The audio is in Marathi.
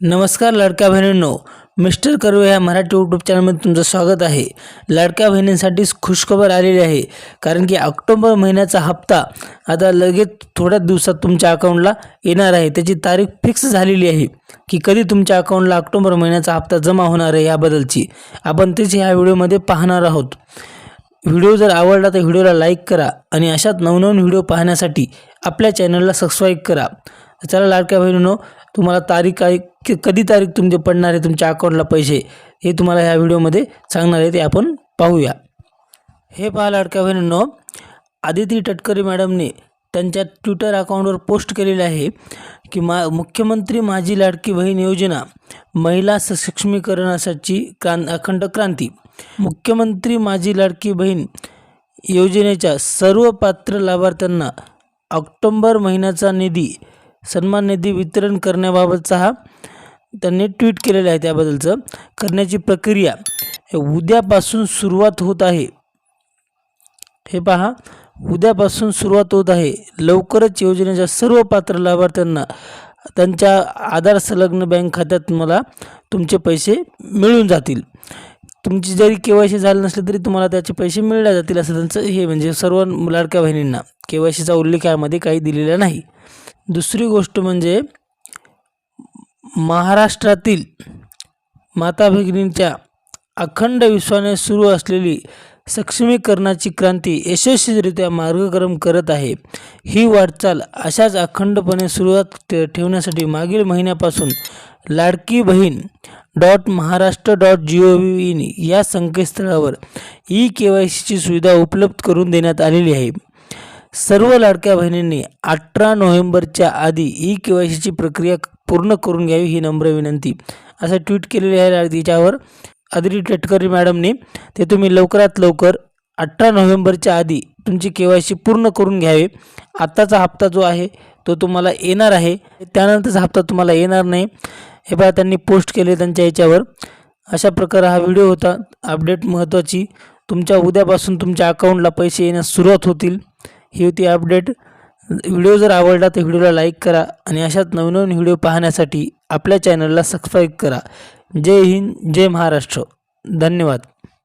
नमस्कार लाडक्या बहिणींनो मिस्टर कर्वे ह्या मराठी यूट्यूब चॅनलमध्ये तुमचं स्वागत आहे. लाडक्या बहिणींसाठीच खुशखबर आलेली आहे कारण की ऑक्टोबर महिन्याचा हप्ता आता लगेच थोड्याच दिवसात तुमच्या अकाउंटला येणार आहे. त्याची तारीख फिक्स झालेली आहे की कधी तुमच्या अकाउंटला ऑक्टोबर महिन्याचा हप्ता जमा होणार आहे याबद्दलची आपण तेच ह्या व्हिडिओमध्ये पाहणार आहोत. व्हिडिओ जर आवडला तर व्हिडिओला लाईक करा आणि अशाच नवनवीन व्हिडिओ पाहण्यासाठी आपल्या चॅनलला सबस्क्राईब करा. चला लाडक्या बहिणीनो तुम्हाला तारीख काय कधी तारीख तुमचे पडणार आहे तुमच्या अकाउंटला पैसे हे तुम्हाला ह्या व्हिडिओमध्ये सांगणार आहे ते आपण पाहूया. हे पहा लाडक्या बहिणींनो आदिती टटकरी मॅडमने त्यांच्या ट्विटर अकाउंटवर पोस्ट केलेले आहे की मा मुख्यमंत्री माझी लाडकी बहीण योजना महिला सक्षमीकरणासाठी क्रां अखंड क्रांती. मुख्यमंत्री माझी लाडकी बहीण योजनेच्या सर्व पात्र लाभार्थ्यांना ऑक्टोंबर महिन्याचा निधी सन्मान निधी वितरण करण्याबाबतचा हा त्यांनी ट्विट केलेलं आहे त्याबद्दलचं. करण्याची प्रक्रिया उद्यापासून सुरुवात होत आहे. हे पहा उद्यापासून सुरुवात होत आहे. लवकरच योजनेच्या सर्व पात्र लाभार्थ्यांना त्यांच्या आधार संलग्न बँक खात्यात मला तुमचे पैसे मिळून जातील. तुमची जरी के वाय सी झाली नसली तरी तुम्हाला त्याचे पैसे मिळले जातील असं त्यांचं हे म्हणजे सर्व लाडक्या बहिणींना के वाय सीचा उल्लेख यामध्ये काही दिलेला नाही. दुसरी गोष्ट म्हणजे महाराष्ट्रातील माता भगिनींच्या अखंड विश्वाने सुरू असलेली सक्षमीकरणाची क्रांती यशस्वीरित्या मार्गक्रम करत आहे. ही वाटचाल अशाच अखंडपणे सुरुवात ठे- ठेवण्यासाठी मागील महिन्यापासून Ladki Bahin dot Maharashtra dot G O V in या संकेतस्थळावर ई के वाय सीची सुविधा उपलब्ध करून देण्यात आलेली आहे. सर्व लाडक्या बहिणींनी अठरा नोव्हेंबरच्या आधी ई के वाय सीची प्रक्रिया पूर्ण करून घ्यावी ही नम्र विनंती. असं ट्विट केलेले आहे तिच्यावर. आदिती टटकरी मॅडमने ते तुम्ही लवकरात लवकर अठरा नोव्हेंबरच्या आधी तुमची के वाय सी पूर्ण करून घ्यावे. आत्ताचा हप्ता जो आहे तो तुम्हाला येणार आहे. त्यानंतरचा हप्ता तुम्हाला येणार नाही. हे बा त्यांनी पोस्ट केले त्यांच्या याच्यावर. अशा प्रकारे हा व्हिडिओ होता. अपडेट महत्त्वाची तुमच्या उद्यापासून तुमच्या अकाउंटला पैसे येण्यास सुरुवात होतील. ही होती अपडेट व्हिडिओ जर आवडला तर व्हिडिओला लाईक करा आणि अशाच नवनवीन व्हिडिओ पाहण्यासाठी आपल्या चॅनलला सबस्क्राईब करा. जय हिंद जय महाराष्ट्र. धन्यवाद.